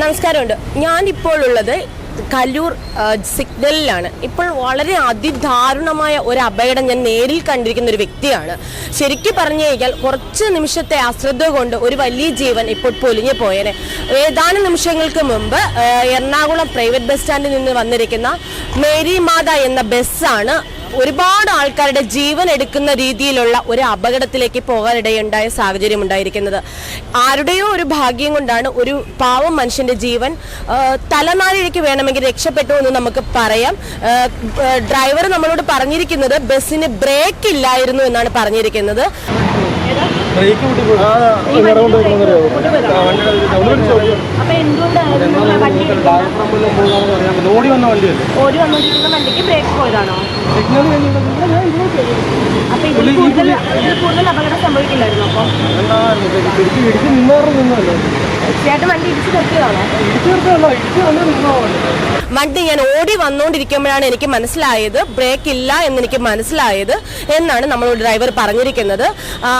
നമസ്കാരമുണ്ട്. ഞാനിപ്പോൾ ഉള്ളത് കല്ലൂർ സിഗ്നലിലാണ്. ഇപ്പോൾ വളരെ അതിദാരുണമായ ഒരു അപകടം ഞാൻ നേരിൽ കണ്ടിരിക്കുന്ന ഒരു വ്യക്തിയാണ്. ശരിക്കും പറഞ്ഞു കഴിഞ്ഞാൽ കുറച്ച് നിമിഷത്തെ അശ്രദ്ധ കൊണ്ട് ഒരു വലിയ ജീവൻ ഇപ്പോൾ പൊലിഞ്ഞു പോയേനെ. ഏതാനും നിമിഷങ്ങൾക്ക് മുമ്പ് എറണാകുളം പ്രൈവറ്റ് ബസ് സ്റ്റാൻഡിൽ നിന്ന് വന്നിരിക്കുന്ന മേരി മാത എന്ന ബസ്സാണ് ഒരുപാട് ആൾക്കാരുടെ ജീവൻ എടുക്കുന്ന രീതിയിലുള്ള ഒരു അപകടത്തിലേക്ക് പോകാനിടയുണ്ടായ സാഹചര്യം ഉണ്ടായിരിക്കുന്നത്. ആരുടെയോ ഒരു ഭാഗ്യം കൊണ്ടാണ് ഒരു പാവം മനുഷ്യന്റെ ജീവൻ തലനാരിഴയ്ക്ക് വേണമെങ്കിൽ രക്ഷപ്പെട്ടു എന്ന് നമുക്ക് പറയാം. ഡ്രൈവർ നമ്മളോട് പറഞ്ഞിരിക്കുന്നത് ബസ്സിന് ബ്രേക്ക് ഇല്ലായിരുന്നു എന്നാണ് പറഞ്ഞിരിക്കുന്നത്. ബ്രേക്ക് അപ്പൊ വണ്ടി. ഓടി വന്ന വണ്ടിയല്ലേ ഓടി വന്നുകൊണ്ടിരിക്കുന്ന വണ്ടിക്ക് ബ്രേക്ക് പോയതാണോ. അപ്പൊ ഇതിൽ കൂടുതൽ ഇതിൽ കൂടുതൽ അപകടം സംഭവിക്കില്ലായിരുന്നു അപ്പൊ? ചേട്ടൻ വണ്ടി ഇടിച്ചു നിർത്തിയതാണോ ഇടിച്ച് നിർത്തല്ല ഇടിച്ച് വന്ന് നിന്നോ വണ്ടി വണ്ടി ഞാൻ ഓടി വന്നുകൊണ്ടിരിക്കുമ്പോഴാണ് എനിക്ക് മനസ്സിലായത്. ബ്രേക്ക് ഇല്ല എന്ന് എനിക്ക് മനസ്സിലായത് എന്നാണ് നമ്മളോട് ഡ്രൈവർ പറഞ്ഞിരിക്കുന്നത്.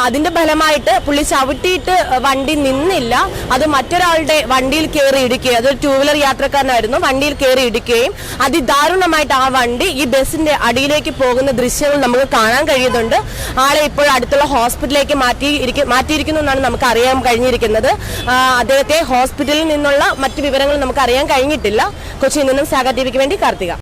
അതിന്റെ ഫലമായിട്ട് പുള്ളി ചവിട്ടിയിട്ട് വണ്ടി നിന്നില്ല. അത് മറ്റൊരാളുടെ വണ്ടിയിൽ കയറി ഇടിക്കുകയും അതൊരു ടൂ വീലർ യാത്രക്കാരനായിരുന്നു വണ്ടിയിൽ കയറി ഇടിക്കുകയും. അതിദാരുണമായിട്ട് ആ വണ്ടി ഈ ബസ്സിന്റെ അടിയിലേക്ക് പോകുന്ന ദൃശ്യങ്ങൾ നമുക്ക് കാണാൻ കഴിയുന്നുണ്ട്. ആളെ ഇപ്പോൾ അടുത്തുള്ള ഹോസ്പിറ്റലിലേക്ക് മാറ്റി മാറ്റിയിരിക്കുന്നു എന്നാണ് നമുക്ക് അറിയാൻ കഴിഞ്ഞിരിക്കുന്നത്. അദ്ദേഹത്തെ ഹോസ്പിറ്റലിൽ നിന്നുള്ള മറ്റു വിവരങ്ങൾ നമുക്ക് അറിയാൻ കഴിഞ്ഞിട്ടില്ല. കൊച്ചിയിൽ നിന്നും സാഗർ വേണ്ടി കാർത്തിക.